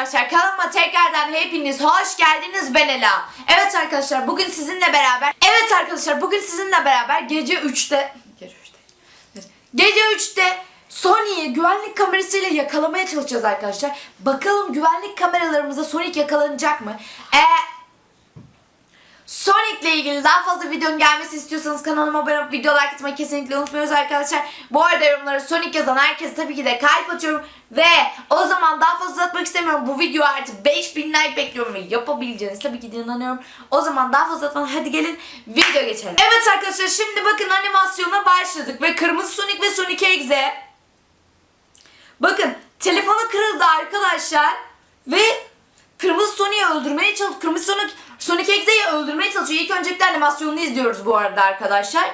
arkadaşlar kanalıma tekrardan hepiniz hoş geldiniz ben Ela. Evet arkadaşlar bugün sizinle beraber Evet arkadaşlar bugün sizinle beraber gece 3'te Gece 3'te evet. Gece 3'te Sony'yi güvenlik kamerasıyla yakalamaya çalışacağız arkadaşlar. Bakalım güvenlik kameralarımıza Sonic yakalanacak mı? Eğer Sonic ile ilgili daha fazla videonun gelmesi istiyorsanız kanalıma abone olup video like atmayı kesinlikle unutmuyoruz arkadaşlar. Bu arada yorumlara Sonic yazan herkese tabii ki de kalp atıyorum. Ve o zaman daha fazla uzatmak istemiyorum. Bu video artık 5000 like bekliyorum ve yapabileceğiniz tabii ki de inanıyorum. O zaman daha fazla uzatmadan hadi gelin video geçelim. Evet arkadaşlar şimdi bakın animasyona başladık ve Kırmızı Sonic ve Sonic Exe. Bakın telefonu kırıldı arkadaşlar ve Kırmızı Sonic'i öldürmeye çalış Kırmızı Sonic Sonic Exe'yi öldürmeye çalışıyor. İlk öncelikle animasyonunu izliyoruz bu arada arkadaşlar.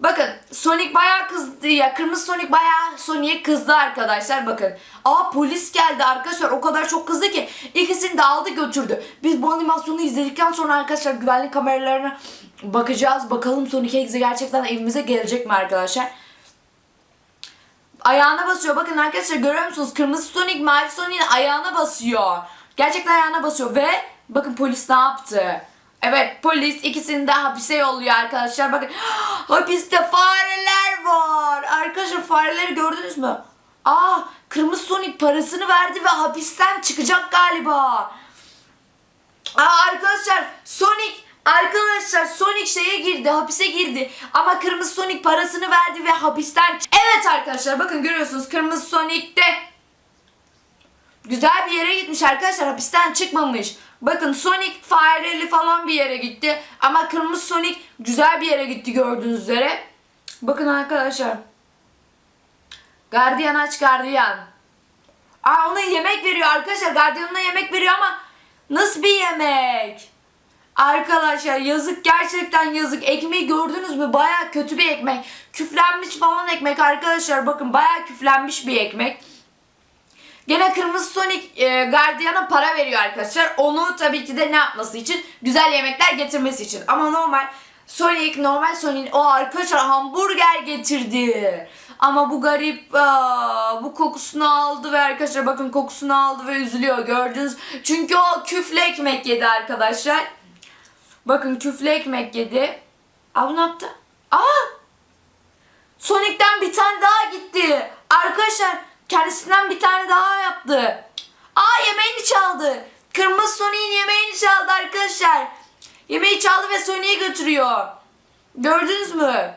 Bakın Sonic bayağı kızdı ya. Kırmızı Sonic bayağı Sonic'e kızdı arkadaşlar bakın. Aa polis geldi arkadaşlar o kadar çok kızdı ki ikisini de aldı götürdü. Biz bu animasyonu izledikten sonra arkadaşlar güvenlik kameralarına bakacağız. Bakalım Sonic Exe gerçekten evimize gelecek mi arkadaşlar? Ayağına basıyor. Bakın arkadaşlar görüyor musunuz? Kırmızı Sonic mavi Sonic'in ayağına basıyor. Gerçekten ayağına basıyor ve bakın polis ne yaptı? Evet polis ikisini de hapise yolluyor arkadaşlar. Bakın hapiste fareler var. Arkadaşlar fareleri gördünüz mü? Aa Kırmızı Sonic parasını verdi ve hapisten çıkacak galiba. Aa arkadaşlar Sonic Arkadaşlar Sonic şeye girdi, hapise girdi. Ama Kırmızı Sonic parasını verdi ve hapisten... Evet arkadaşlar bakın görüyorsunuz Kırmızı Sonic de güzel bir yere gitmiş arkadaşlar. Hapisten çıkmamış. Bakın Sonic fareli falan bir yere gitti. Ama Kırmızı Sonic güzel bir yere gitti gördüğünüz üzere. Bakın arkadaşlar. Gardiyan aç gardiyan. Aa ona yemek veriyor arkadaşlar. Gardiyanına yemek veriyor ama nasıl bir yemek? Arkadaşlar yazık gerçekten yazık. Ekmeği gördünüz mü? Baya kötü bir ekmek. Küflenmiş falan ekmek arkadaşlar. Bakın baya küflenmiş bir ekmek. Gene Kırmızı Sonic e, Guardian'a para veriyor arkadaşlar. Onu tabii ki de ne yapması için? Güzel yemekler getirmesi için. Ama normal Sonic, normal Sonic o arkadaşlar hamburger getirdi. Ama bu garip aa, bu kokusunu aldı ve arkadaşlar bakın kokusunu aldı ve üzülüyor gördünüz. Çünkü o küflü ekmek yedi arkadaşlar. Bakın küflü ekmek yedi. Aa bu ne yaptı? Aa! Sonic'ten bir tane daha gitti. Kendisinden bir tane daha yaptı. Aa yemeğini çaldı. Kırmızı Sonic'in yemeğini çaldı arkadaşlar. Yemeği çaldı ve Sonic'i götürüyor. Gördünüz mü?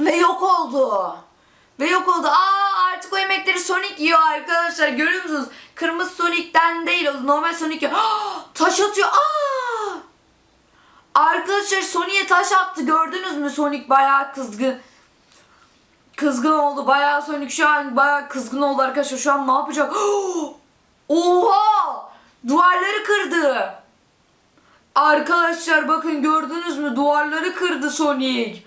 Ve yok oldu. Ve yok oldu. Aa artık o yemekleri Sonic yiyor arkadaşlar. Görüyor musunuz? Kırmızı Sonic'ten değil o normal Sonic yiyor. Taş atıyor. Aa! Arkadaşlar Sonic'e taş attı. Gördünüz mü? Sonic bayağı kızgın. Kızgın oldu. Bayağı Sonic şu an bayağı kızgın oldu arkadaşlar. Şu an ne yapacak? Oha! Duvarları kırdı. Arkadaşlar bakın gördünüz mü? Duvarları kırdı Sonic.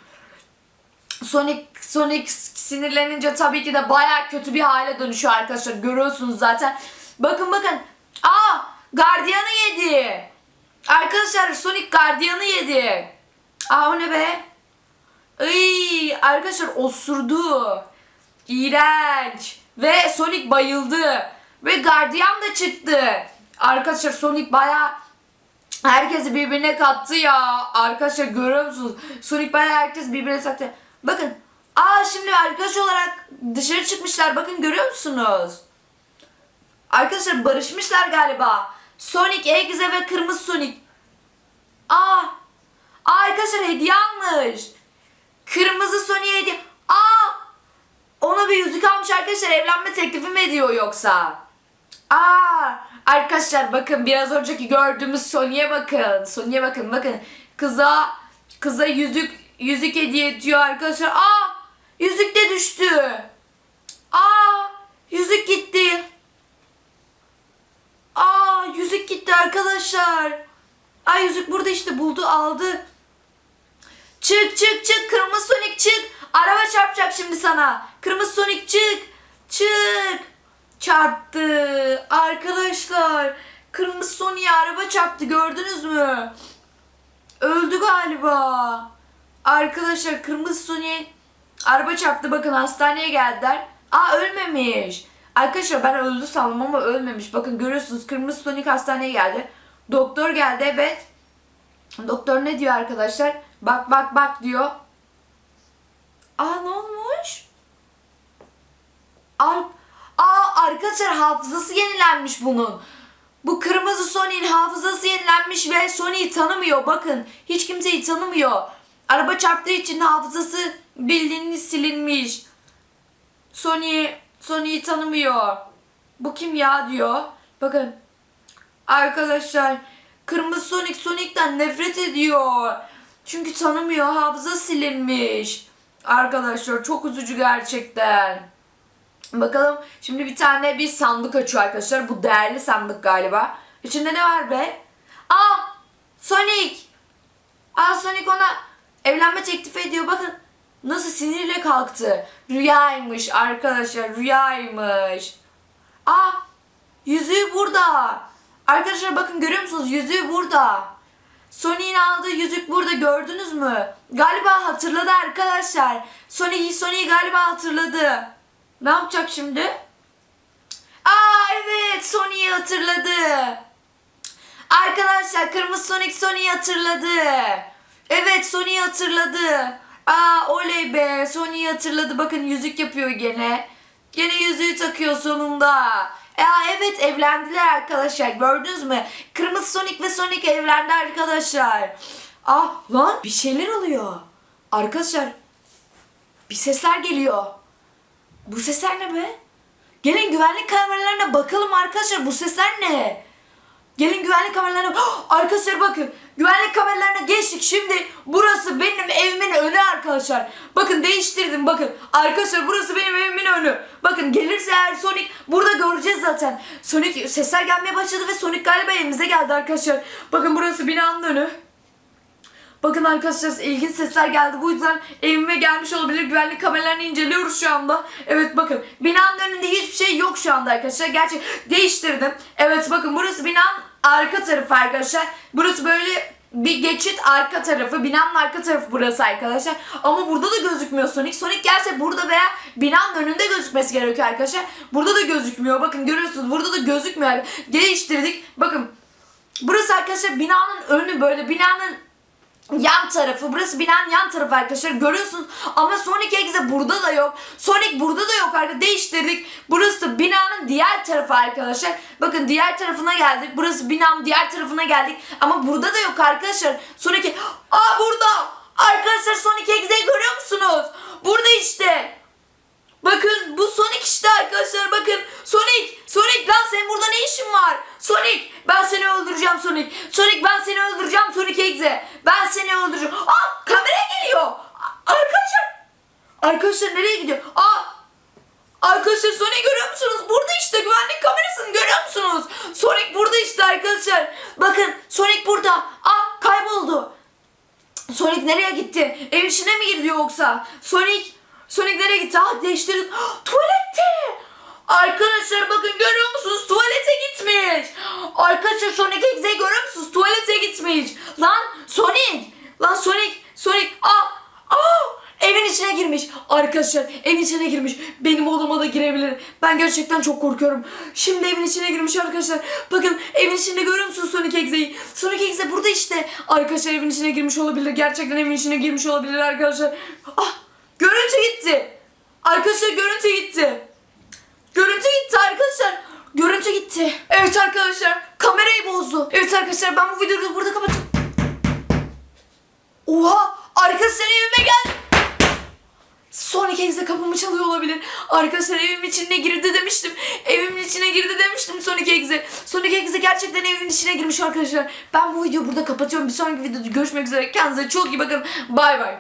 Sonic Sonic sinirlenince tabii ki de bayağı kötü bir hale dönüşüyor arkadaşlar. Görüyorsunuz zaten. Bakın bakın. Aa! Gardiyanı yedi. Arkadaşlar Sonic gardiyanı yedi. Aa o ne be? Iy, arkadaşlar osurdu. İğrenç. Ve Sonic bayıldı. Ve gardiyan da çıktı. Arkadaşlar Sonic bayağı herkesi birbirine kattı ya. Arkadaşlar görüyor musunuz? Sonic bayağı herkes birbirine sattı. Bakın. Aa şimdi arkadaş olarak dışarı çıkmışlar. Bakın görüyor musunuz? Arkadaşlar barışmışlar galiba. Sonic, Eggze ve Kırmızı Sonic. Aa! Aa arkadaşlar hediye almış. Kırmızı Sonic'e hediye. Aa! Ona bir yüzük almış arkadaşlar. Evlenme teklifi mi ediyor yoksa? Aa! Arkadaşlar bakın biraz önceki gördüğümüz Sonic'e bakın. Sonic'e bakın bakın. Kıza kıza yüzük yüzük hediye ediyor arkadaşlar. Aa! Yüzük de düştü. Aa! Yüzük gitti. Aa! Yüzük gitti arkadaşlar. Ay yüzük burada işte buldu aldı. Çık çık çık kırmızı Sonic çık. Araba çarpacak şimdi sana. Kırmızı Sonic çık. Çık. Çarptı. Arkadaşlar. Kırmızı Sonic'e araba çarptı gördünüz mü? Öldü galiba. Arkadaşlar kırmızı Sonic araba çarptı bakın hastaneye geldiler. Aa ölmemiş. Arkadaşlar ben öldü sandım ama ölmemiş. Bakın görüyorsunuz kırmızı Sonic hastaneye geldi. Doktor geldi evet. Doktor ne diyor arkadaşlar? Bak bak bak diyor. Aa ne olmuş? Ar Aa arkadaşlar hafızası yenilenmiş bunun. Bu kırmızı Sonic'in hafızası yenilenmiş ve Sonic'i tanımıyor. Bakın hiç kimseyi tanımıyor. Araba çarptığı için hafızası bildiğiniz silinmiş. Sony Sony'yi tanımıyor. Bu kim ya diyor. Bakın. Arkadaşlar Kırmızı Sonic Sonic'ten nefret ediyor. Çünkü tanımıyor. Hafıza silinmiş. Arkadaşlar çok üzücü gerçekten. Bakalım şimdi bir tane bir sandık açıyor arkadaşlar. Bu değerli sandık galiba. İçinde ne var be? Aa Sonic. Aa Sonic ona evlenme teklif ediyor. Bakın nasıl sinirle kalktı. Rüyaymış arkadaşlar rüyaymış. Aa yüzüğü burada. Arkadaşlar bakın görüyor musunuz? Yüzüğü burada. Sonic'in aldığı yüzük burada gördünüz mü? Galiba hatırladı arkadaşlar. Sonic Sonic galiba hatırladı. Ne yapacak şimdi? Aa evet Sonic'i hatırladı. Arkadaşlar kırmızı Sonic Sonic'i hatırladı. Evet Sonic'i hatırladı. Aa oley be Sonic'i hatırladı. Bakın yüzük yapıyor gene. Gene yüzüğü takıyor sonunda. Aa evet evlendiler arkadaşlar. Gördünüz mü? Kırmızı Sonic ve Sonic evlendi arkadaşlar. Ah lan bir şeyler oluyor. Arkadaşlar bir sesler geliyor. Bu sesler ne be? Gelin güvenlik kameralarına bakalım arkadaşlar. Bu sesler ne? Gelin güvenlik kameralarına... Hah! Arkadaşlar bakın. Güvenlik kameralarına geçtik. Şimdi burası benim evimin önü arkadaşlar. Bakın değiştirdim bakın. Arkadaşlar burası benim evimin önü. Bakın gelirse eğer Sonic burada göreceğiz zaten. Sonic sesler gelmeye başladı ve Sonic galiba evimize geldi arkadaşlar. Bakın burası binanın önü. Bakın arkadaşlar ilginç sesler geldi. Bu yüzden evime gelmiş olabilir. Güvenlik kameralarını inceliyoruz şu anda. Evet bakın binanın önünde hiçbir şey yok şu anda arkadaşlar. Gerçi değiştirdim. Evet bakın burası binanın arka tarafı arkadaşlar. Burası böyle bir geçit arka tarafı. Binanın arka tarafı burası arkadaşlar. Ama burada da gözükmüyor Sonic. Sonic gelse burada veya binanın önünde gözükmesi gerekiyor arkadaşlar. Burada da gözükmüyor. Bakın görüyorsunuz burada da gözükmüyor. Değiştirdik. Bakın burası arkadaşlar binanın önü böyle binanın yan tarafı. Burası binanın yan tarafı arkadaşlar. Görüyorsunuz. Ama Sonic Exe burada da yok. Sonic burada da yok arkadaşlar. Değiştirdik. Burası da binanın diğer tarafı arkadaşlar. Bakın diğer tarafına geldik. Burası binanın diğer tarafına geldik. Ama burada da yok arkadaşlar. Sonic... Aa burada! Arkadaşlar Sonic Exe'yi görüyor musunuz? Burada işte. Bakın bu Sonic işte arkadaşlar bakın. Sonic! Sonic lan senin burada ne işin var? Sonic! Ben seni öldüreceğim Sonic. Sonic ben seni öldüreceğim Sonic Exe. Ben seni öldüreceğim. Aa kamera geliyor. A- Arkadaşlar. Arkadaşlar nereye gidiyor? Aa Arkadaşlar Sonic görüyor musunuz? Burada işte güvenlik kamerasını görüyor musunuz? Sonic burada işte arkadaşlar. Bakın Sonic burada. Aa kayboldu. Sonic nereye gitti? Evin içine mi girdi yoksa? Sonic Sonic nereye gitti? Ah değiştirdik. Tuvalette. Arkadaşlar bakın görüyor musunuz? Tuvalete gitmiş. Arkadaşlar Sonic Exe'yi görüyor musunuz? Tuvalete gitmiş. Lan Sonic. Lan Sonic. Sonic. Aa. Aa. Evin içine girmiş. Arkadaşlar evin içine girmiş. Benim odama da girebilir. Ben gerçekten çok korkuyorum. Şimdi evin içine girmiş arkadaşlar. Bakın evin içinde görüyor musunuz Sonic Exe'yi? Sonic Exe burada işte. Arkadaşlar evin içine girmiş olabilir. Gerçekten evin içine girmiş olabilir arkadaşlar. Ah görüntü gitti. Arkadaşlar görüntü gitti. Görüntü gitti arkadaşlar. Görüntü gitti. Evet arkadaşlar kamerayı bozdu. Evet arkadaşlar ben bu videoyu burada kapatıyorum. Oha arkadaşlar evime geldi. Sonic Exe kapımı çalıyor olabilir. Arkadaşlar evim içine girdi demiştim. Evimin içine girdi demiştim Sonic Exe. Sonic Exe gerçekten evimin içine girmiş arkadaşlar. Ben bu videoyu burada kapatıyorum. Bir sonraki videoda görüşmek üzere. Kendinize çok iyi bakın. Bay bay.